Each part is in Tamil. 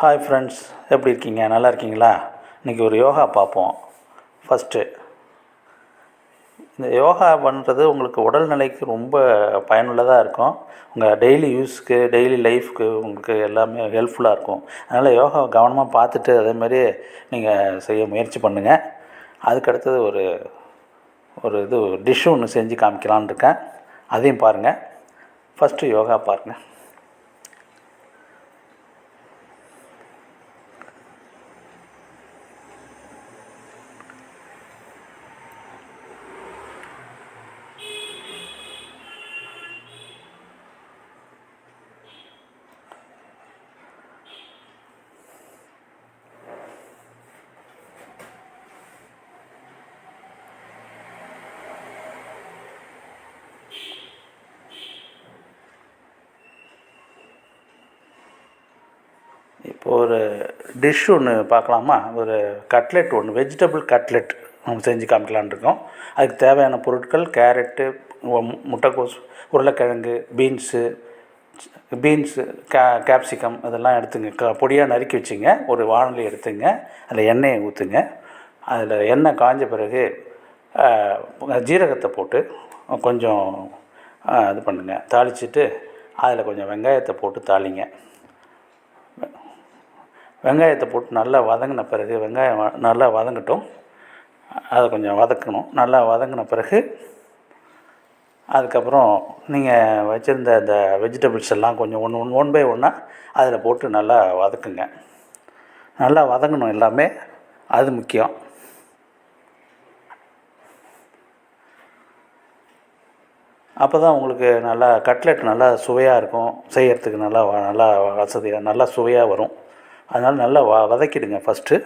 ஹாய் ஃப்ரெண்ட்ஸ் எப்படி இருக்கீங்க? நல்லா இருக்கீங்களா? இன்றைக்கி ஒரு யோகா பார்ப்போம். ஃபஸ்ட்டு இந்த யோகா பண்ணுறது உங்களுக்கு உடல்நிலைக்கு ரொம்ப பயனுள்ளதாக இருக்கும். உங்கள் டெய்லி யூஸ்க்கு டெய்லி லைஃப்க்கு உங்களுக்கு எல்லாமே ஹெல்ப்ஃபுல்லாக இருக்கும். அதனால் யோகா கவனமாக பார்த்துட்டு அதே மாதிரி நீங்கள் செய்ய முயற்சி பண்ணுங்கள் அதுக்கடுத்தது ஒரு ஒரு இது டிஷ் ஒன்று செஞ்சு காமிக்கலான் இருக்கேன். அதையும் பாருங்கள் ஃபஸ்ட்டு யோகா பாருங்கள் இப்போ ஒரு டிஷ் ஒன்று பார்க்கலாமா? ஒரு கட்லெட் ஒன்று வெஜிடபிள் கட்லெட் நம்ம செஞ்சு காமிக்கலான்னு இருக்கோம். அதுக்கு தேவையான பொருட்கள் கேரட்டு முட்டைக்கோஸ் உருளைக்கிழங்கு பீன்ஸு பீன்ஸு கே கேப்சிகம் இதெல்லாம் எடுத்துங்க. க பொடியாக நறுக்கி வச்சுங்க. ஒரு வானொலி எடுத்துங்க. அதில் எண்ணெயை ஊற்றுங்க அதில் எண்ணெய் காஞ்ச பிறகு ஜீரகத்தை போட்டு கொஞ்சம் இது பண்ணுங்கள் தாளிச்சிட்டு அதில் கொஞ்சம் வெங்காயத்தை போட்டு தாளிங்க. வெங்காயத்தை போட்டு நல்லா வதங்கின பிறகு வெங்காயம் நல்லா வதங்கட்டும். அதை கொஞ்சம் வதக்கணும். நல்லா வதங்கின பிறகு அதுக்கப்புறம் நீங்கள் வச்சுருந்த அந்த வெஜிடபிள்ஸ் எல்லாம் கொஞ்சம் ஒன்று ஒன் ஒன் பை ஒன்னாக அதில் போட்டு நல்லா வதக்குங்க. நல்லா வதங்கணும் எல்லாமே. அது முக்கியம். அப்போ தான் உங்களுக்கு நல்லா கட்லெட் நல்லா சுவையாக இருக்கும். செய்கிறதுக்கு நல்லா நல்லா வசதியாக நல்லா சுவையாக வரும். அதனால் நல்லா வ வதக்கிடுங்க ஃபஸ்ட்டு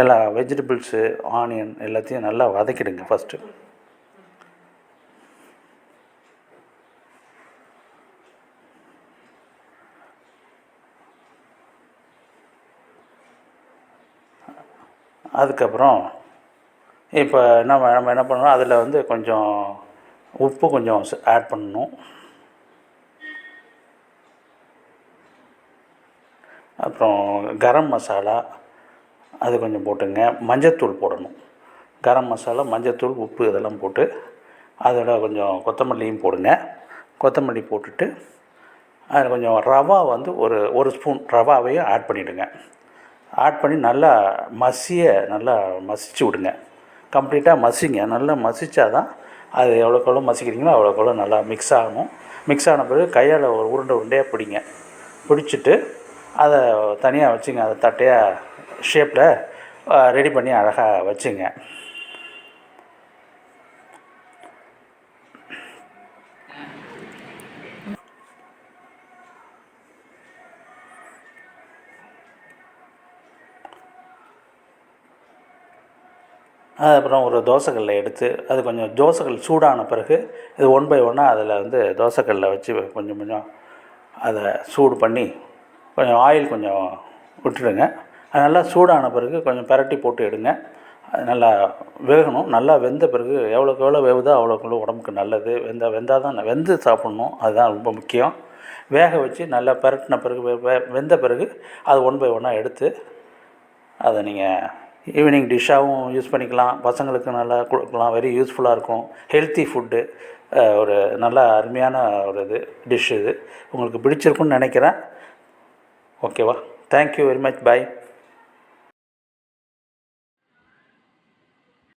எல்லா வெஜிடபிள்ஸு ஆனியன் எல்லாத்தையும் நல்லா வதக்கிடுங்க ஃபஸ்ட்டு அதுக்கப்புறம் இப்போ என்ன நம்ம என்ன பண்ணணும்? அதில் வந்து கொஞ்சம் உப்பு கொஞ்சம் ஆட் பண்ணணும். அப்புறம் கரம் மசாலா அது கொஞ்சம் போட்டுங்க. மஞ்சத்தூள் போடணும். கரம் மசாலா மஞ்சத்தூள் உப்பு இதெல்லாம் போட்டு அதோட கொஞ்சம் கொத்தமல்லியும் போடுங்க. கொத்தமல்லி போட்டுட்டு அதில் கொஞ்சம் ரவா வந்து ஒரு ஒரு ஸ்பூன் ரவாவையும் ஆட் பண்ணிவிடுங்க ஆட் பண்ணி நல்லா மசிய நல்லா மசிச்சு விடுங்க. கம்ப்ளீட்டாக மசிங்க. நல்லா மசித்தா தான் அது எவ்வளோக்கு எவ்வளோ மசிக்கிறீங்களோ அவ்வளோக்கு எவ்வளோ நல்லா மிக்ஸ் ஆகணும் மிக்ஸ் ஆன பிறகு கையால் ஒரு உருண்டை உருண்டையாக பிடிங்க. பிடிச்சிட்டு அதை தனியாக வச்சுங்க அதை தட்டையாக ஷேப்பில் ரெடி பண்ணி அழகாக வச்சுங்க. அதுக்கப்புறம் ஒரு தோசைக்கல்லை எடுத்து அது கொஞ்சம் தோசைக்கல் சூடான பிறகு இது ஒன் பை ஒன்னாக அதில் வந்து தோசைக்கல்லை வச்சு கொஞ்சம் கொஞ்சம் அதை சூடு பண்ணி கொஞ்சம் ஆயில் கொஞ்சம் விட்டுடுங்க. அது நல்லா சூடான பிறகு கொஞ்சம் பிரட்டி போட்டு எடுங்க. அது நல்லா வேகணும். நல்லா வெந்த பிறகு எவ்வளோக்கு எவ்வளோ வேகுதோ அவ்வளோக்கு உடம்புக்கு நல்லது. வெந்த வெந்தால் தான் வெந்து சாப்பிட்ணும். அதுதான் ரொம்ப முக்கியம். வேக வச்சு நல்லா பிரட்டின பிறகு வெ- வெ- வெந்த பிறகு அது ஒன் பை ஒன்னாக எடுத்து அதை நீங்கள் ஈவினிங் டிஷ்ஷாகவும் யூஸ் பண்ணிக்கலாம். பசங்களுக்கு நல்லா கொடுக்கலாம். வெரி யூஸ்ஃபுல்லாக இருக்கும். ஹெல்த்தி ஃபுட்டு ஒரு நல்ல அருமையான ஒரு இது டிஷ் இது. உங்களுக்கு பிடிச்சிருக்குன்னு நினைக்கிறேன். ஓகேவா? Thank you very much by